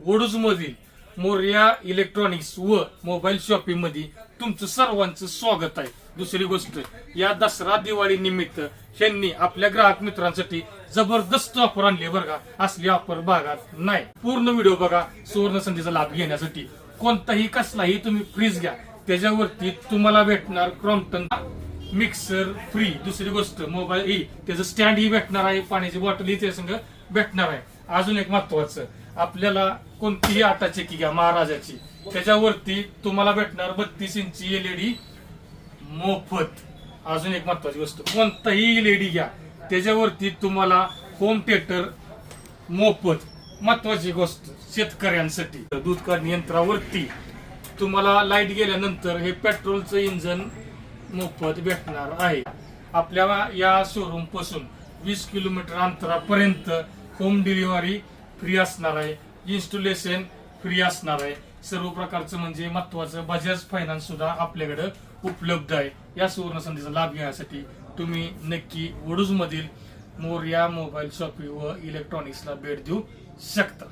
वडूज मधील मोर्या इलेक्ट्रॉनिक्स व मोबाईल शॉपिंगमध्ये तुमचं सर्वांचं स्वागत आहे. दुसरी गोष्ट या दसरा दिवाळी निमित्त यांनी आपल्या ग्राहक मित्रांसाठी जबरदस्त ऑफर आणली बरं का. असली ऑफर भागात नाही. पूर्ण व्हिडिओ बघा सुवर्ण संधीचा लाभ घेण्यासाठी. कोणताही कसलाही तुम्ही फ्रीज घ्या. त्याच्यावरती तुम्हाला भेटणार क्रॉम्प्टन मिक्सर फ्री दुसरी गोष्ट मोबाईल ही त्याचं स्टँड ही भेटणार आहे पाण्याची बॉटल ही त्याच्या संग भेटणार आहे. अजून एक महत्वाचं आपल्याला कोणतीही आटा की घ्या महाराजाची. त्याच्यावरती तुम्हाला भेटणार बत्तीस इंची एलईडी मोफत. अजून एक महत्वाची वस्तू कोणताही एलईडी घ्या. त्याच्यावरती तुम्हाला होम थिएटर मोफत. महत्वाची गोष्ट शेतकऱ्यांसाठी. दूध काढणी यंत्रावरती तुम्हाला लाइट गेल्यानंतर हे पेट्रोलचं इंजन मोफत भेटणार आहे. आपल्या या शोरूमपासून वीस किलोमीटर अंतरापर्यंत होम डिलिव्हरी फ्री असणार आहे. इन्स्टॉलेशन फ्री असणार आहे. सर्व प्रकारचं म्हणजे महत्वाचं बजाज फायनान्स सुद्धा आपल्याकडे उपलब्ध आहे. या सुवर्ण संधीचा लाभ घेण्यासाठी तुम्ही नक्की वडूज मधील मोर्या मोबाईल शॉपिंग व इलेक्ट्रॉनिक्सला भेट देऊ शकता.